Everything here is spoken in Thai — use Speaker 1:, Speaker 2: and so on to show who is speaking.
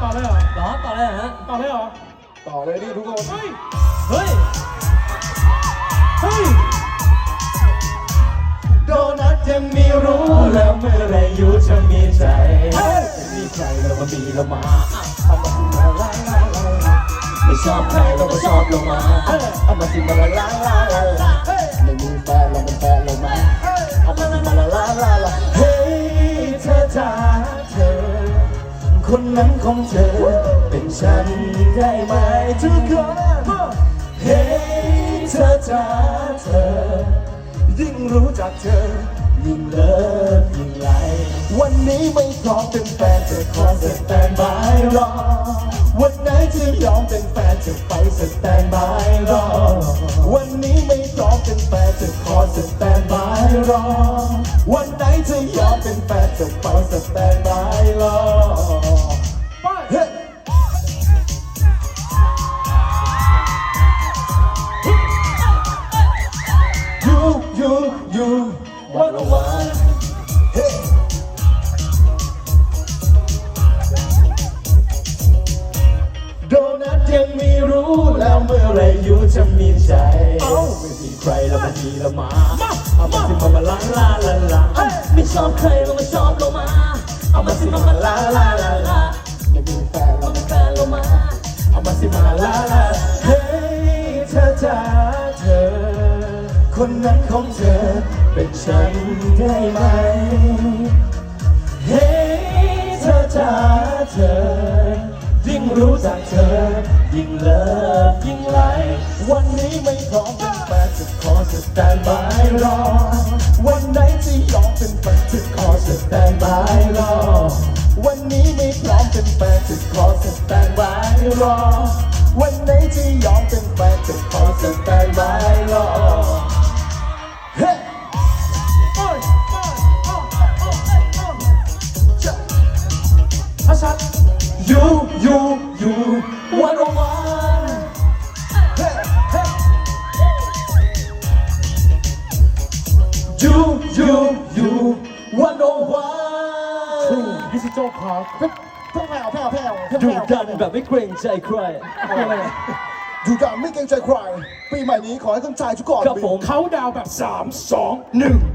Speaker 1: ต่อเลยเหรอ
Speaker 2: เหรอต่อเลยเหรอฮะ
Speaker 1: ต่อเลยเหรอ
Speaker 3: ต่อเลยดิทุกคน
Speaker 1: เฮ้ย
Speaker 2: เฮ้ย
Speaker 1: เฮ้ย
Speaker 3: โดนัทยังมีรู้แล้วเมื่อไรอยู่จะมีใจจะมีใจแล้วมามีแล้วมาเอามาสิมาลาลาลาไม่ชอบใครเราก็ชอบเรามาเอามาสิมาลาลาลาลาไม่มีแฟนเราเป็นแฟนเรามาเอามาสิมาลาลาลาลาเฮ้ยเธอจ๋าเธอ คนนั้นของเธอ เป็นฉันได้ไหมทุกคนเฮ้เธอจ๋าเธอ ยิ่งรู้จักเธอ ยิ่งเลิฟยิ่งไหลวันนี้ไม่พร้อมเป็นแฟนจะขอสแตนบายรอ วันไหนจะยอมเป็นแฟนจะไปสแตนบายรอ วันนี้ไม่พร้อมเป็นแฟนจะขอสแตนบายรอ วันไหนจะยอมเป็นแฟนจะไปสแตนบายรอ one on one. Hey. โดนัทยังไม่รู้แล้วเมื่อไรอยู่จะมีใจไม่มีใครแล้วมันมีแล้วมาเอามาสิมามาลาลาลาลาไม่ชอบใครแล้วมาชอบเรามาเอามาสิมามาลาลาลาลาไม่มีแฟนเราเป็นแฟนเรามาเอามาสิมาลาลาเฮ้ยเธอจ๋าเธอ คนนั้นของเธอเป็นฉันได้ไหม เฮ้ยเธอจ๋าเธอ ยิ่งรู้จักเธอ ยิ่งเลิฟยิ่งไลวันนี้ไม่พร้อมเป็นแฟนจะขอสแตนบายรอ วันไหนจะยอมเป็นแฟนจะขอสแตนบายรอ วันนี้ไม่พร้อมเป็นแฟนจะขอสแตนบายรอ วันไหนจะยอมเป็นแฟนจะขอสแตนบายรอ You, you, you, one on one.
Speaker 1: พิซิโจคอร์
Speaker 3: เพ่งแผ่วแผ่วแผ่ว
Speaker 2: ดูดันแบบไม่เกรงใจใคร
Speaker 3: ดูดันไม่เกรงใจใครปีใหม่นี้ขอให้ตั้งใจทุกคน
Speaker 2: ครับผม
Speaker 1: เขาดาวแบบ 3 2 1